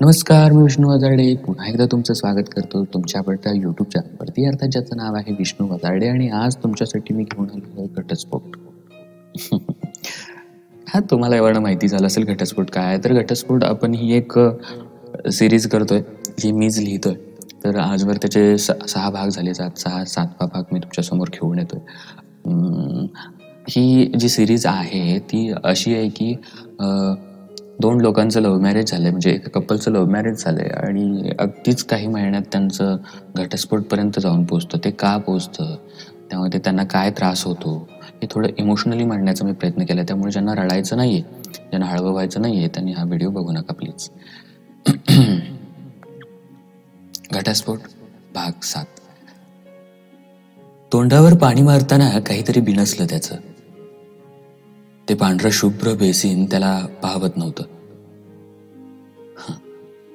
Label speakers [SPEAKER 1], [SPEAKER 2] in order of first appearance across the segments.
[SPEAKER 1] नमस्कार मी विष्णू वजारडे पुन्हा एकदा तुमचं स्वागत करतो तुमच्या आवडत्या युट्यूब चॅनलवरती अर्थात ज्याचं नाव आहे विष्णू वजारडे आणि आज तुमच्यासाठी मी घेऊन आलो आहे घटस्फोट. हा तुम्हाला एवढं माहिती झालं असेल घटस्फोट काय आहे तर घटस्फोट आपण ही एक सिरीज करतोय जी मीच लिहितोय. तर आजवर त्याचे स सहा भाग झाले जात. सहा सातवा भाग मी तुमच्यासमोर घेऊन येतोय. ही जी सिरीज आहे ती अशी आहे की दोन लोकांचं लव्ह मॅरेज झालंय म्हणजे एका कपलचं लव्ह मॅरेज झालं आहे आणि अगदीच काही महिन्यात त्यांचं घटस्फोटपर्यंत जाऊन पोचतं ते का पोचतं त्यामध्ये त्यांना काय त्रास होतो? हे थोडं इमोशनली मांडण्याचा मी प्रयत्न केला त्यामुळे ज्यांना रडायचं नाही आहे ज्यांना हळवं व्हायचं आहे त्यांनी हा व्हिडिओ बघू नका प्लीज घटस्फोट भाग सात. तोंडावर पाणी मारताना काहीतरी बिनसलं त्याचं. ते पांढरं शुभ्र बेसिन त्याला पाहवत नव्हतं.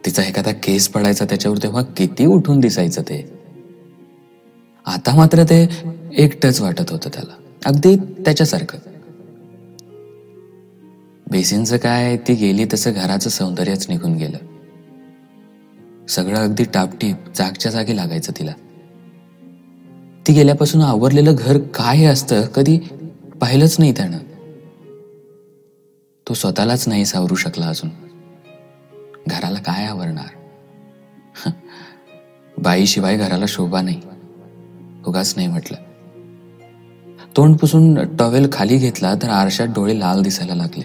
[SPEAKER 1] तिचा एखादा केस पडायचा त्याच्यावर तेव्हा किती उठून दिसायचं ते. आता मात्र ते एकटच वाटत होतं त्याला अगदी त्याच्यासारखं. बेसिनचं काय ती गेली तसं घराचं सौंदर्यच निघून गेलं. सगळं अगदी टापटीप जागच्या जागी लागायचं तिला. ती गेल्यापासून आवरलेलं घर काय असतं कधी पाहिलंच नाही त्यानं. तो स्वतःलाच नाही सावरू शकला अजून. घराला काय आवरणार? बाईशिवाय घराला शोभा नाही. उगाच नाही म्हटलं. तोंड पुसून टॉवेल खाली घेतला तर आरशात डोळे लाल दिसायला लागले.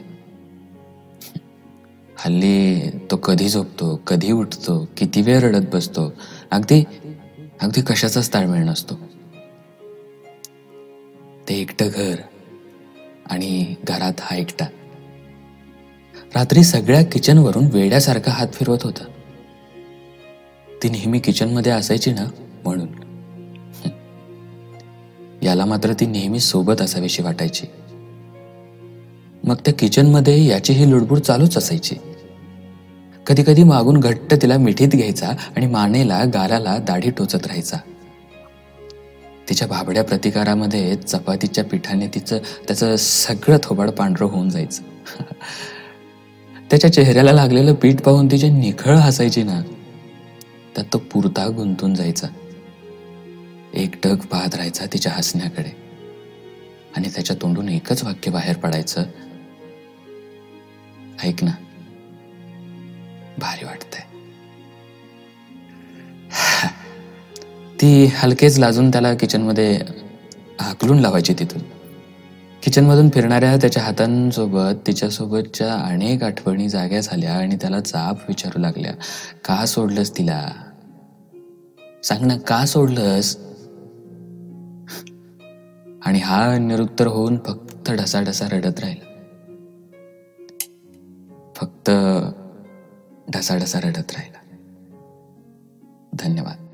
[SPEAKER 1] हल्ली तो कधी झोपतो कधी उठतो किती वेळ रडत बसतो अगदी अगदी कशाचाच ताळमेळ नसतो. ते एकटं घर आणि घरात हा एकटा. रात्री सगळ्या किचनवरून वेड्यासारखा हात फिरवत होता. ती नेहमी किचनमध्ये असायची ना म्हणून. याला मात्र ती नेहमी सोबत असावीशी वाटायची. मग त्या किचनमध्ये याची ही लुडबुड चालूच असायची. कधी कधी मागून घट्ट तिला मिठीत घ्यायचा आणि मानेला गालाला दाढी टोचत राहायचा. तिच्या भाबड्या प्रतिकारामध्ये चपातीच्या पिठाने तिचं त्याचं सगळं थोबाड पांढरं होऊन जायचं. त्याच्या चेहऱ्याला लागलेलं पीठ पाहून तिचे निखळ हसायची ना त्यात तो पुरता गुंतून जायचा. एकटक पाहत राहायचा तिच्या हसण्याकडे. आणि त्याच्या तोंडून एकच वाक्य बाहेर पडायचं. ऐक ना भारी वाटतंय. ती हलकेच लाजून त्याला किचनमध्ये हाकलून लावायची तिथून. किचनमधून फिरणाऱ्या त्याच्या हातांसोबत तिच्यासोबतच्या अनेक आठवणी जाग्या झाल्या आणि त्याला जाब विचारू लागल्या. का सोडलंस तिला? सांग ना का सोडलंस? आणि हा निरुत्तर होऊन फक्त ढसा ढसा रडत राहिला. फक्त ढसा ढसा रडत राहिला. धन्यवाद.